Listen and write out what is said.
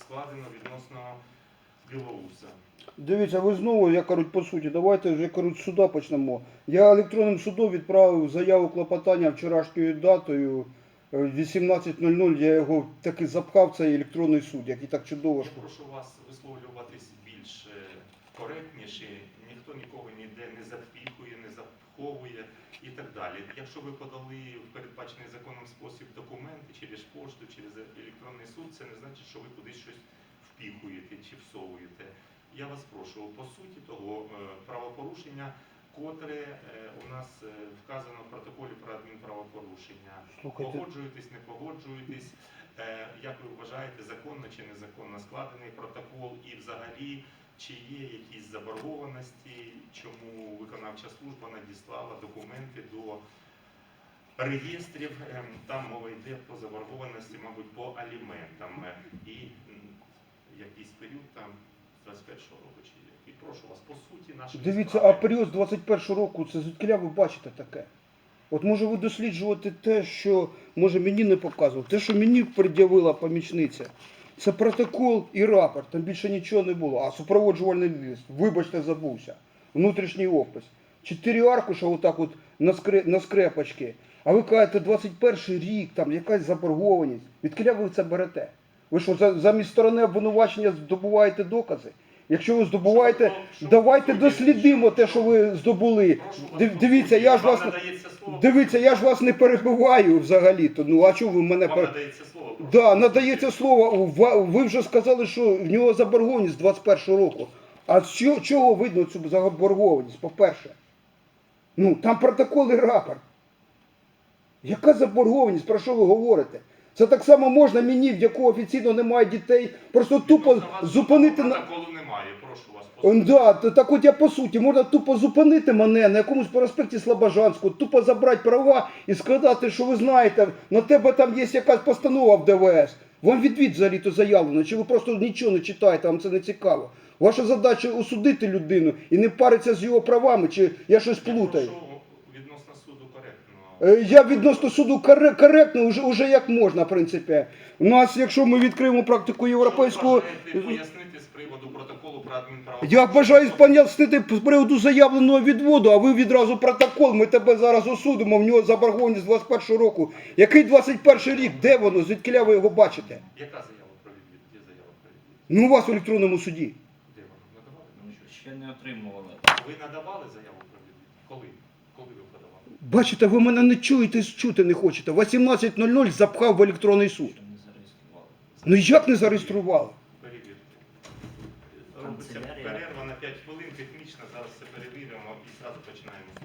складено відносно Білоуса. Дивіться, ви знову, я кажуть, по суті, давайте вже з суда почнемо. Я електронним судом відправив заяву клопотання вчорашньою датою е, 18.00. Я його таки запхав цей електронний суд, який так чудово. Я прошу вас висловлюватись більш е, коректніше. Ніхто нікого ніде не запікує, не запховує і так далі. Якщо ви подали в передбачений законом спосіб документи через пошту, через електронний суд, це не значить, що ви кудись щось впіхуєте чи всовуєте. Я вас прошу, по суті того е, правопорушення, котре е, у нас е, вказано в протоколі про адмінправопорушення. Слухайте. Погоджуєтесь, не погоджуєтесь. Е, Як ви вважаєте, законно чи незаконно складений протокол і взагалі чи є якісь заборгованості, чому виконавча служба надіслала документи до реєстрів? Ем, Там мова йде про заборгованості, мабуть, по аліментам і якийсь період там з 21 року чи як. І прошу по суті, нашої Дивіться, а справи. період з 21 року, це звідкиля ви бачите таке? От може ви досліджувати те, що може мені не показував, те, що мені пред'явила помічниця. Це протокол і рапорт, там більше нічого не було. А супроводжувальний лист, вибачте, забувся. Внутрішній опис. Чотири аркуша отак от на, скре, на скрепочки. А ви кажете, 21 рік, там якась заборгованість. Відкиля ви це берете? Ви що, за- замість сторони обвинувачення здобуваєте докази? Якщо ви здобуваєте, давайте дослідимо те, що ви здобули. Дивіться, я ж вас дивіться, я ж вас не перебиваю взагалі-то. Ну а чого ви мене пер... надається слово. Да, надається слово. Ви вже сказали, що в нього заборгованість з 21 року. А з чого, чого видно цю заборгованість? По-перше, ну там протокол і рапорт. Яка заборгованість? Про що ви говорите? Це так само можна мені, в якого офіційно немає дітей, просто тупо зупинити на. Протоколу немає, прошу вас. по Да, т- так от я по суті, можна тупо зупинити мене на якомусь проспекті Слобожанського, тупо забрати права і сказати, що ви знаєте, на тебе там є якась постанова в ДВС. Вам відвід взагалі то заявлено, чи ви просто нічого не читаєте, вам це не цікаво. Ваша задача осудити людину і не паритися з його правами, чи я щось плутаю. прошу відносно суду коректно. Е, Я відносно суду коре- коректно, уже, уже як можна, в принципі. У нас, якщо ми відкриємо практику європейського. Пояснити з приводу протоколу про адмінправопорушення? Я бажаю пояснити з приводу заявленого відводу, а ви відразу протокол. Ми тебе зараз осудимо. В нього заборгованість 21 року. Який 21 рік? Де воно? Звідкиля ви його бачите? Яка заява про відвід? Є заява про відвід? Ну, у вас в електронному суді. Де вона? Надавали? Ще не отримували. Ви надавали заяву про відвід? Коли? Бачите, ви мене не чуєте, чути не хочете. 18.00 запхав в електронний суд. Ну як не зареєстрували? Робиться перерва на 5 хвилин, технічно, зараз все перевіримо і зразу починаємо.